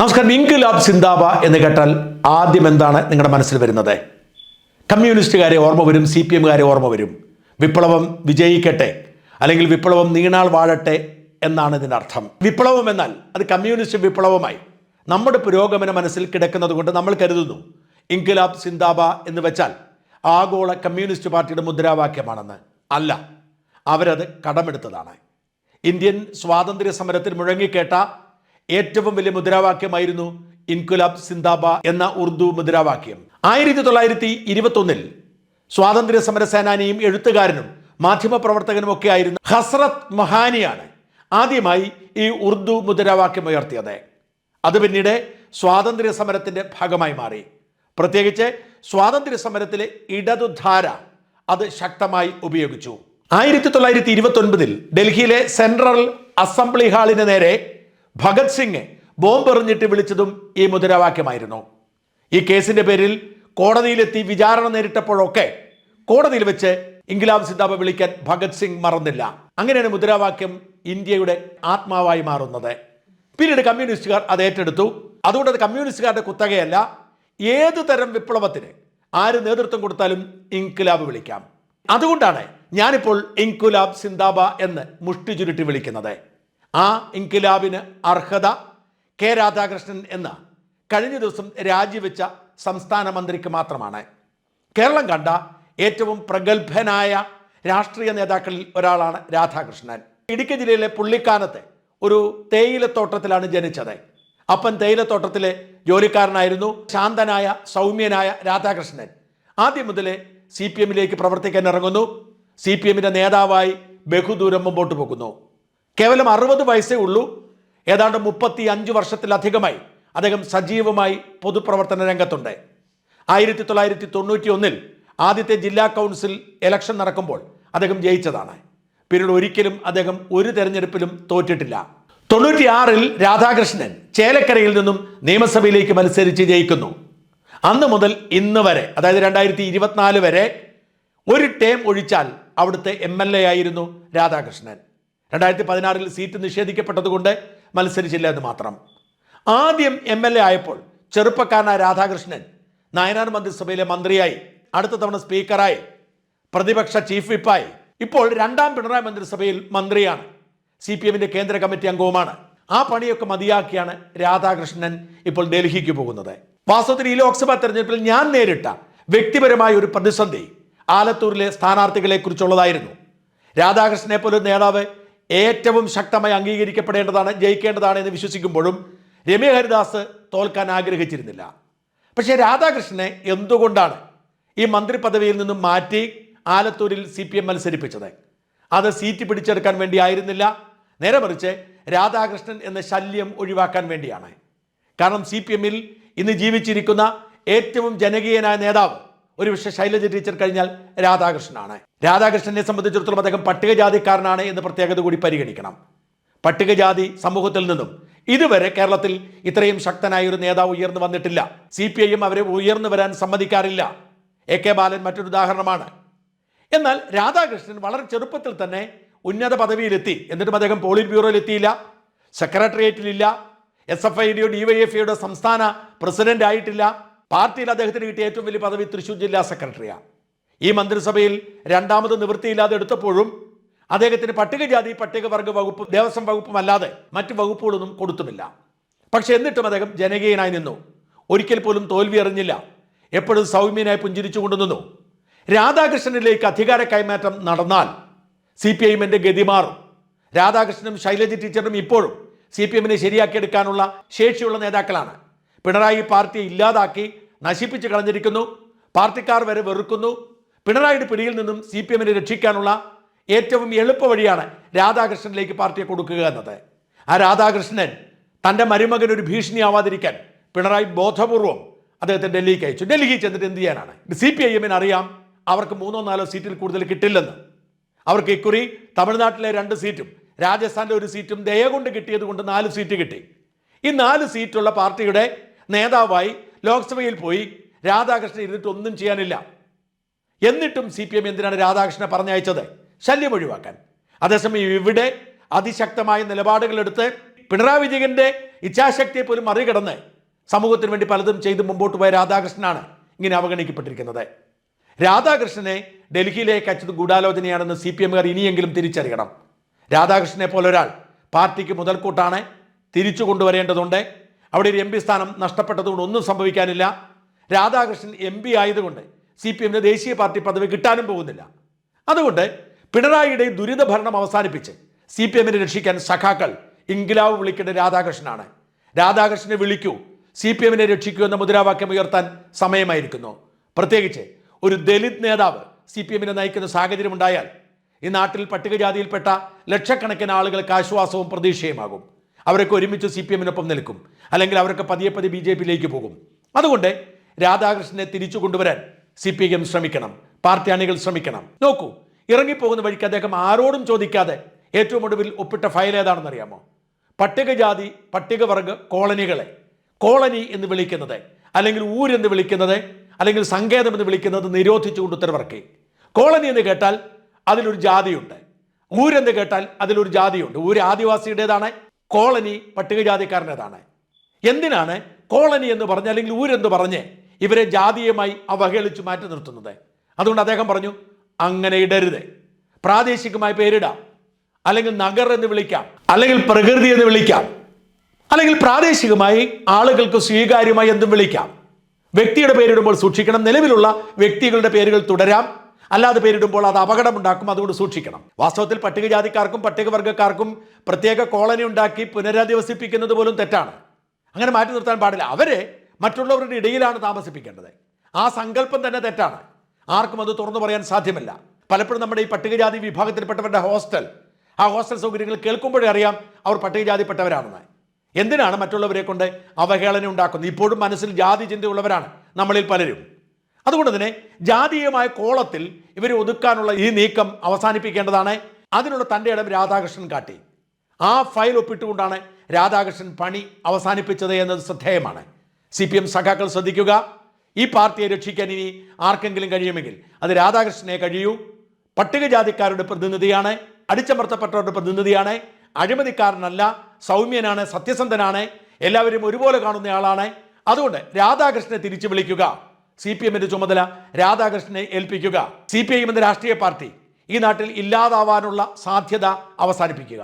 നമസ്കാരം. ഇൻകുലാബ് സിന്താബ എന്ന് കേട്ടാൽ ആദ്യം എന്താണ് നിങ്ങളുടെ മനസ്സിൽ വരുന്നത്? കമ്മ്യൂണിസ്റ്റുകാരെ ഓർമ്മ വരും സി പി എമ്മുകാരെ ഓർമ്മ വരും. വിപ്ലവം വിജയിക്കട്ടെ അല്ലെങ്കിൽ വിപ്ലവം നീണാൾ വാഴട്ടെ എന്നാണ് ഇതിന്റെ അർത്ഥം. വിപ്ലവം എന്നാൽ അത് കമ്മ്യൂണിസ്റ്റ് വിപ്ലവമായി നമ്മുടെ പുരോഗമന മനസ്സിൽ കിടക്കുന്നത് കൊണ്ട് നമ്മൾ കരുതുന്നു. ഇൻകുലാബ് സിന്താബ എന്ന് വെച്ചാൽ ആഗോള കമ്മ്യൂണിസ്റ്റ് പാർട്ടിയുടെ മുദ്രാവാക്യമാണെന്ന്. അല്ല അവരത് കടമെടുത്തതാണ്. ഇന്ത്യൻ സ്വാതന്ത്ര്യ സമരത്തിൽ മുഴങ്ങിക്കേട്ട ഏറ്റവും വലിയ മുദ്രാവാക്യമായിരുന്നു ഇൻകുലാബ് സിന്ദാബ എന്ന ഉറുദു മുദ്രാവാക്യം. ആയിരത്തി തൊള്ളായിരത്തി ഇരുപത്തി ഒന്നിൽ സ്വാതന്ത്ര്യ സമര സേനാനിയും എഴുത്തുകാരനും മാധ്യമപ്രവർത്തകനും ഒക്കെ ആയിരുന്ന ഹസ്രത് മഹാനിയാണ് ആദ്യമായി ഈ ഉറുദു മുദ്രാവാക്യം ഉയർത്തിയത്. അത് പിന്നീട് സ്വാതന്ത്ര്യ സമരത്തിന്റെ ഭാഗമായി മാറി. പ്രത്യേകിച്ച് സ്വാതന്ത്ര്യ സമരത്തിലെ ഇടതുധാര അത് ശക്തമായി ഉപയോഗിച്ചു. ആയിരത്തി തൊള്ളായിരത്തി ഇരുപത്തി ഒൻപതിൽ ഡൽഹിയിലെ സെൻട്രൽ അസംബ്ലി ഹാളിന് നേരെ ഭഗത് സിംഗ് ബോംബെറിഞ്ഞിട്ട് വിളിച്ചതും ഈ മുദ്രാവാക്യമായിരുന്നു. ഈ കേസിന്റെ പേരിൽ കോടതിയിലെത്തി വിചാരണ നേരിട്ടപ്പോഴൊക്കെ കോടതിയിൽ വെച്ച് ഇൻഗിലാബ് സിതാബ് വിളിക്കാൻ ഭഗത് സിംഗ് മറന്നില്ല. അങ്ങനെയാണ് മുദ്രാവാക്യം ഇന്ത്യയുടെ ആത്മാവായി മാറുന്നത്. പിന്നീട് കമ്മ്യൂണിസ്റ്റുകാർ അത് ഏറ്റെടുത്തു. അതുകൊണ്ട് അത് കമ്മ്യൂണിസ്റ്റുകാരുടെ കുത്തകയല്ല ഏത് തരം വിപ്ലവത്തിന് ആര് നേതൃത്വം കൊടുത്താലും ഇൻകുലാബ് വിളിക്കാം. അതുകൊണ്ടാണ് ഞാനിപ്പോൾ ഇൻകുലാബ് സിന്ദാബ എന്ന് മുഷ്ടി ചുരുട്ടി വിളിക്കുന്നത്. ആ ഇൻകിലാബിന് അർഹത കെ രാധാകൃഷ്ണൻ എന്ന കഴിഞ്ഞ ദിവസം രാജിവെച്ച സംസ്ഥാന മന്ത്രിക്ക് മാത്രമാണ്. കേരളം കണ്ട ഏറ്റവും പ്രഗത്ഭനായ രാഷ്ട്രീയ നേതാക്കളിൽ ഒരാളാണ് രാധാകൃഷ്ണൻ. ഇടുക്കി ജില്ലയിലെ പുള്ളിക്കാനത്തെ ഒരു തേയിലത്തോട്ടത്തിലാണ് ജനിച്ചത്. അപ്പൻ തേയിലത്തോട്ടത്തിലെ ജോലിക്കാരനായിരുന്നു ശാന്തനായ സൗമ്യനായ രാധാകൃഷ്ണൻ. ആദ്യം മുതലേ സി പി എമ്മിലേക്ക് പ്രവർത്തിക്കാൻ ഇറങ്ങുന്നു. സി പി എമ്മിന്റെ നേതാവായി ബഹുദൂരം മുമ്പോട്ട് പോകുന്നു. കേവലം അറുപത് വയസ്സേ ഉള്ളൂ. ഏതാണ്ട് മുപ്പത്തി അഞ്ച് വർഷത്തിലധികമായി അദ്ദേഹം സജീവമായി പൊതുപ്രവർത്തന രംഗത്തുണ്ട്. ആയിരത്തി തൊള്ളായിരത്തി തൊണ്ണൂറ്റി ഒന്നിൽ ആദ്യത്തെ ജില്ലാ കൗൺസിൽ ഇലക്ഷൻ നടക്കുമ്പോൾ അദ്ദേഹം ജയിച്ചതാണ്. പിന്നീട് ഒരിക്കലും അദ്ദേഹം ഒരു തെരഞ്ഞെടുപ്പിലും തോറ്റിട്ടില്ല. തൊണ്ണൂറ്റിയാറിൽ രാധാകൃഷ്ണൻ ചേലക്കരയിൽ നിന്നും നിയമസഭയിലേക്ക് മത്സരിച്ച് ജയിക്കുന്നു. അന്ന് മുതൽ ഇന്ന് വരെ അതായത് രണ്ടായിരത്തി ഇരുപത്തിനാല് വരെ ഒരു ടേം ഒഴിച്ചാൽ അവിടുത്തെ എം ആയിരുന്നു രാധാകൃഷ്ണൻ. രണ്ടായിരത്തി പതിനാറിൽ സീറ്റ് നിഷേധിക്കപ്പെട്ടതുകൊണ്ട് മത്സരിച്ചില്ല എന്ന് മാത്രം. ആദ്യം എം എൽ എ ആയപ്പോൾ ചെറുപ്പക്കാരനായ രാധാകൃഷ്ണൻ നയനാർ മന്ത്രിസഭയിലെ മന്ത്രിയായി അടുത്ത തവണ സ്പീക്കറായി പ്രതിപക്ഷ ചീഫ് വിപ്പായി. ഇപ്പോൾ രണ്ടാം പിണറായി മന്ത്രിസഭയിൽ മന്ത്രിയാണ്. സി പി എമ്മിന്റെ കേന്ദ്ര കമ്മിറ്റി അംഗവുമാണ്. ആ പണിയൊക്കെ മതിയാക്കിയാണ് രാധാകൃഷ്ണൻ ഇപ്പോൾ ഡൽഹിക്ക് പോകുന്നത്. വാസ്തവത്തിൽ ഈ ലോക്സഭാ തെരഞ്ഞെടുപ്പിൽ ഞാൻ നേരിട്ട വ്യക്തിപരമായ ഒരു പ്രതിസന്ധി ആലത്തൂരിലെ സ്ഥാനാർത്ഥികളെ കുറിച്ചുള്ളതായിരുന്നു രാധാകൃഷ്ണനെ പോലെ നേതാവ് ഏറ്റവും ശക്തമായി അംഗീകരിക്കപ്പെടേണ്ടതാണ് ജയിക്കേണ്ടതാണ് എന്ന് വിശ്വസിക്കുമ്പോഴും രമ്യ ഹരിദാസ് തോൽക്കാൻ ആഗ്രഹിച്ചിരുന്നില്ല. പക്ഷേ രാധാകൃഷ്ണനെ എന്തുകൊണ്ടാണ് ഈ മന്ത്രി പദവിയിൽ നിന്നും മാറ്റി ആലത്തൂരിൽ സി പി എം മത്സരിപ്പിച്ചത്? അത് സീറ്റ് പിടിച്ചെടുക്കാൻ വേണ്ടിയായിരുന്നില്ല നേരെ മറിച്ച് രാധാകൃഷ്ണൻ എന്ന ശല്യം ഒഴിവാക്കാൻ വേണ്ടിയാണ്. കാരണം സി പി എമ്മിൽ ഇന്ന് ജീവിച്ചിരിക്കുന്ന ഏറ്റവും ജനകീയനായ നേതാവ് ഒരു പക്ഷേ ശൈലജ ടീച്ചർ കഴിഞ്ഞാൽ രാധാകൃഷ്ണനാണ്. രാധാകൃഷ്ണനെ സംബന്ധിച്ചിടത്തോളം അദ്ദേഹം പട്ടികജാതിക്കാരനാണ് എന്ന് പ്രത്യേകത കൂടി പരിഗണിക്കണം. പട്ടികജാതി സമൂഹത്തിൽ നിന്നും ഇതുവരെ കേരളത്തിൽ ഇത്രയും ശക്തനായ ഒരു നേതാവ് ഉയർന്നു വന്നിട്ടില്ല. സി പി ഐ എം അവരെ ഉയർന്നു വരാൻ സമ്മതിക്കാറില്ല. എ കെ ബാലൻ മറ്റൊരു ഉദാഹരണമാണ്. എന്നാൽ രാധാകൃഷ്ണൻ വളരെ ചെറുപ്പത്തിൽ തന്നെ ഉന്നത പദവിയിലെത്തി. എന്നിട്ടും അദ്ദേഹം പോളിറ്റ് ബ്യൂറോയിൽ എത്തിയില്ല സെക്രട്ടേറിയറ്റിലില്ല. എസ് എഫ് ഐയുടെയോ ഡി വൈ എഫ് ഐയുടെ സംസ്ഥാന പ്രസിഡന്റ് ആയിട്ടില്ല പാർട്ടിയിൽ അദ്ദേഹത്തിന് കിട്ടിയ ഏറ്റവും വലിയ പദവി തൃശൂർ ജില്ലാ സെക്രട്ടറിയാണ്. ഈ മന്ത്രിസഭയിൽ രണ്ടാമത് നിവൃത്തിയില്ലാതെ എടുത്തപ്പോഴും അദ്ദേഹത്തിന് പട്ടികജാതി പട്ടികവർഗ വകുപ്പ് ദേവസ്വം വകുപ്പും അല്ലാതെ മറ്റ് വകുപ്പുകളൊന്നും കൊടുത്തുമില്ല. പക്ഷെ എന്നിട്ടും അദ്ദേഹം ജനകീയനായി നിന്നു. ഒരിക്കൽ പോലും തോൽവി അറിഞ്ഞില്ല എപ്പോഴും സൗമ്യനായി പുഞ്ചിരിച്ചു കൊണ്ടു നിന്നു. രാധാകൃഷ്ണനിലേക്ക് അധികാര കൈമാറ്റം നടന്നാൽ സി പി ഐഎമ്മിന്റെ ഗതി മാറും. രാധാകൃഷ്ണനും ശൈലജ ടീച്ചറും ഇപ്പോഴും സി പി എമ്മിനെ ശരിയാക്കിയെടുക്കാനുള്ള ശേഷിയുള്ള നേതാക്കളാണ്. പിണറായി പാർട്ടിയെ ഇല്ലാതാക്കി നശിപ്പിച്ച് കളഞ്ഞിരിക്കുന്നു. പാർട്ടിക്കാർ വരെ വെറുക്കുന്നു. പിണറായിയുടെ പിടിയിൽ നിന്നും സി പി എമ്മിനെ രക്ഷിക്കാനുള്ള ഏറ്റവും എളുപ്പ വഴിയാണ് രാധാകൃഷ്ണനിലേക്ക് പാർട്ടിയെ കൊടുക്കുക എന്നത്. ആ രാധാകൃഷ്ണൻ തന്റെ മരുമകൻ ഒരു ഭീഷണിയാവാതിരിക്കാൻ പിണറായി ബോധപൂർവം അദ്ദേഹത്തെ ഡൽഹിക്ക് അയച്ചു. ഡൽഹിയിൽ ചെന്നിട്ട് എന്ത് ചെയ്യാനാണ്? സി പി ഐ എമ്മിന് അറിയാം അവർക്ക് മൂന്നോ നാലോ സീറ്റിൽ കൂടുതൽ കിട്ടില്ലെന്ന്. അവർക്ക് ഇക്കുറി തമിഴ്നാട്ടിലെ രണ്ട് സീറ്റും രാജസ്ഥാനിലെ ഒരു സീറ്റും ദയ കൊണ്ട് കിട്ടിയത് കൊണ്ട് നാല് സീറ്റ് കിട്ടി. ഈ നാല് സീറ്റുള്ള പാർട്ടിയുടെ നേതാവായി ലോക്സഭയിൽ പോയി രാധാകൃഷ്ണൻ ഇരുന്നിട്ട് ഒന്നും ചെയ്യാനില്ല. എന്നിട്ടും സി പി എം എന്തിനാണ് രാധാകൃഷ്ണനെ പറഞ്ഞയച്ചത്? ശല്യം ഒഴിവാക്കാൻ. അതേസമയം ഇവിടെ അതിശക്തമായ നിലപാടുകളെടുത്ത് പിണറായി വിജയന്റെ ഇച്ഛാശക്തിയെ പോലും മറികടന്ന് സമൂഹത്തിന് വേണ്ടി പലതും ചെയ്ത് മുമ്പോട്ട് പോയ രാധാകൃഷ്ണനാണ് ഇങ്ങനെ അവഗണിക്കപ്പെട്ടിരിക്കുന്നത്. രാധാകൃഷ്ണനെ ഡൽഹിയിലേക്ക് അയച്ചത് ഗൂഢാലോചനയാണെന്ന് സി പി എമ്മുകാർ ഇനിയെങ്കിലും തിരിച്ചറിയണം. രാധാകൃഷ്ണനെ പോലൊരാൾ പാർട്ടിക്ക് മുതൽക്കൂട്ടാണ് തിരിച്ചു കൊണ്ടുവരേണ്ടതുണ്ട്. അവിടെ ഒരു എം പി സ്ഥാനം നഷ്ടപ്പെട്ടതുകൊണ്ട് ഒന്നും സംഭവിക്കാനില്ല. രാധാകൃഷ്ണൻ എം പി ആയതുകൊണ്ട് സി പി എമ്മിന് ദേശീയ പാർട്ടി പദവി കിട്ടാനും പോകുന്നില്ല. അതുകൊണ്ട് പിണറായിയുടെ ദുരിത ഭരണം അവസാനിപ്പിച്ച് സി പി എമ്മിനെ രക്ഷിക്കാൻ സഖാക്കൾ ഇംഗ്ലാവ് വിളിക്കേണ്ട രാധാകൃഷ്ണനാണ്. രാധാകൃഷ്ണനെ വിളിക്കൂ. സി പി എമ്മിനെ രക്ഷിക്കൂ എന്ന മുദ്രാവാക്യം ഉയർത്താൻ സമയമായിരിക്കുന്നു. പ്രത്യേകിച്ച് ഒരു ദലിത് നേതാവ് സി പി എമ്മിനെ നയിക്കുന്ന സാഹചര്യമുണ്ടായാൽ ഈ നാട്ടിൽ പട്ടികജാതിയിൽപ്പെട്ട ലക്ഷക്കണക്കിന് ആളുകൾക്ക് ആശ്വാസവും പ്രതീക്ഷയുമാകും. അവരൊക്കെ ഒരുമിച്ച് സി പി എമ്മിനൊപ്പം നിൽക്കും. അല്ലെങ്കിൽ അവരൊക്കെ പതിയെ പതിയെ ബി ജെ പിയിലേക്ക് പോകും. അതുകൊണ്ട് രാധാകൃഷ്ണനെ തിരിച്ചു കൊണ്ടുവരാൻ സി പി എം ശ്രമിക്കണം. പാർട്ടി അണികൾ ശ്രമിക്കണം. നോക്കൂ ഇറങ്ങിപ്പോകുന്ന വഴിക്ക് അദ്ദേഹം ആരോടും ചോദിക്കാതെ ഏറ്റവും ഒടുവിൽ ഒപ്പിട്ട ഫയൽ ഏതാണെന്ന് അറിയാമോ? പട്ടികജാതി പട്ടികവർഗ കോളനികളെ. കോളനി എന്ന് വിളിക്കുന്നത് അല്ലെങ്കിൽ ഊരെന്ന് വിളിക്കുന്നത് അല്ലെങ്കിൽ സങ്കേതം എന്ന് വിളിക്കുന്നത് നിരോധിച്ചുകൊണ്ട് ഉത്തരവിറക്കി കോളനി എന്ന് കേട്ടാൽ അതിലൊരു ജാതിയുണ്ട്. ഊരെന്ന് കേട്ടാൽ അതിലൊരു ജാതിയുണ്ട്. ഊര് ആദിവാസിയുടേതാണ് കോളനി പട്ടികജാതിക്കാരനേതാണ്. എന്തിനാണ് കോളനി എന്ന് പറഞ്ഞ് അല്ലെങ്കിൽ ഊരെന്ന് പറഞ്ഞ് ഇവരെ ജാതീയമായി അവഹേളിച്ച് മാറ്റി നിർത്തുന്നത്? അതുകൊണ്ട് അദ്ദേഹം പറഞ്ഞു അങ്ങനെ ഇടരുത്. പ്രാദേശികമായി പേരിടാം. അല്ലെങ്കിൽ നഗർ എന്ന് വിളിക്കാം. അല്ലെങ്കിൽ പ്രകൃതി എന്ന് വിളിക്കാം. അല്ലെങ്കിൽ പ്രാദേശികമായി ആളുകൾക്ക് സ്വീകാര്യമായി എന്തും വിളിക്കാം. വ്യക്തിയുടെ പേരിടുമ്പോൾ സൂക്ഷിക്കണം. നിലവിലുള്ള വ്യക്തികളുടെ പേരുകൾ തുടരാം. അല്ലാതെ പേരിടുമ്പോൾ അത് അപകടമുണ്ടാക്കും അതുകൊണ്ട് സൂക്ഷിക്കണം. വാസ്തവത്തിൽ പട്ടികജാതിക്കാർക്കും പട്ടികവർഗക്കാർക്കും പ്രത്യേക കോളനി ഉണ്ടാക്കി പുനരധിവസിപ്പിക്കുന്നത് പോലും തെറ്റാണ്. അങ്ങനെ മാറ്റി നിർത്താൻ പാടില്ല. അവരെ മറ്റുള്ളവരുടെ ഇടയിലാണ് താമസിപ്പിക്കേണ്ടത്. ആ സങ്കല്പം തന്നെ തെറ്റാണ്. ആർക്കും അത് തുറന്നു പറയാൻ സാധ്യമല്ല. പലപ്പോഴും നമ്മുടെ ഈ പട്ടികജാതി വിഭാഗത്തിൽപ്പെട്ടവരുടെ ഹോസ്റ്റൽ ആ ഹോസ്റ്റൽ സൗകര്യങ്ങൾ കേൾക്കുമ്പോഴേ അറിയാം അവർ പട്ടികജാതിപ്പെട്ടവരാണെന്ന്. എന്തിനാണ് മറ്റുള്ളവരെ കൊണ്ട് അവഹേളന ഉണ്ടാക്കുന്നത്? ഇപ്പോഴും മനസ്സിൽ ജാതി ചിന്തയുള്ളവരാണ് നമ്മളിൽ പലരും. അതുകൊണ്ട് തന്നെ ജാതീയമായ കോളത്തിൽ ഇവരെ ഒതുക്കാനുള്ള ഈ നീക്കം അവസാനിപ്പിക്കേണ്ടതാണ്. അതിനുള്ള തന്റെ ഇടം രാധാകൃഷ്ണൻ കാട്ടി. ആ ഫയൽ ഒപ്പിട്ടുകൊണ്ടാണ് രാധാകൃഷ്ണൻ പണി അവസാനിപ്പിച്ചത് എന്നത് ശ്രദ്ധേയമാണ്. സി പി എം സഖാക്കൾ ശ്രദ്ധിക്കുക. ഈ പാർട്ടിയെ രക്ഷിക്കാൻ ഇനി ആർക്കെങ്കിലും കഴിയുമെങ്കിൽ അത് രാധാകൃഷ്ണനെ കഴിയൂ. പട്ടികജാതിക്കാരുടെ പ്രതിനിധിയാണ് അടിച്ചമർത്തപ്പെട്ടവരുടെ പ്രതിനിധിയാണ് അഴിമതിക്കാരനല്ല സൗമ്യനാണ് സത്യസന്ധനാണ് എല്ലാവരും ഒരുപോലെ കാണുന്നയാളാണ്. അതുകൊണ്ട് രാധാകൃഷ്ണനെ തിരിച്ചു വിളിക്കുക. സി പി എമ്മിന്റെ ചുമതല രാധാകൃഷ്ണനെ ഏൽപ്പിക്കുക. സി പി ഐ എന്ന രാഷ്ട്രീയ പാർട്ടി ഈ നാട്ടിൽ ഇല്ലാതാവാനുള്ള സാധ്യത അവസാനിപ്പിക്കുക.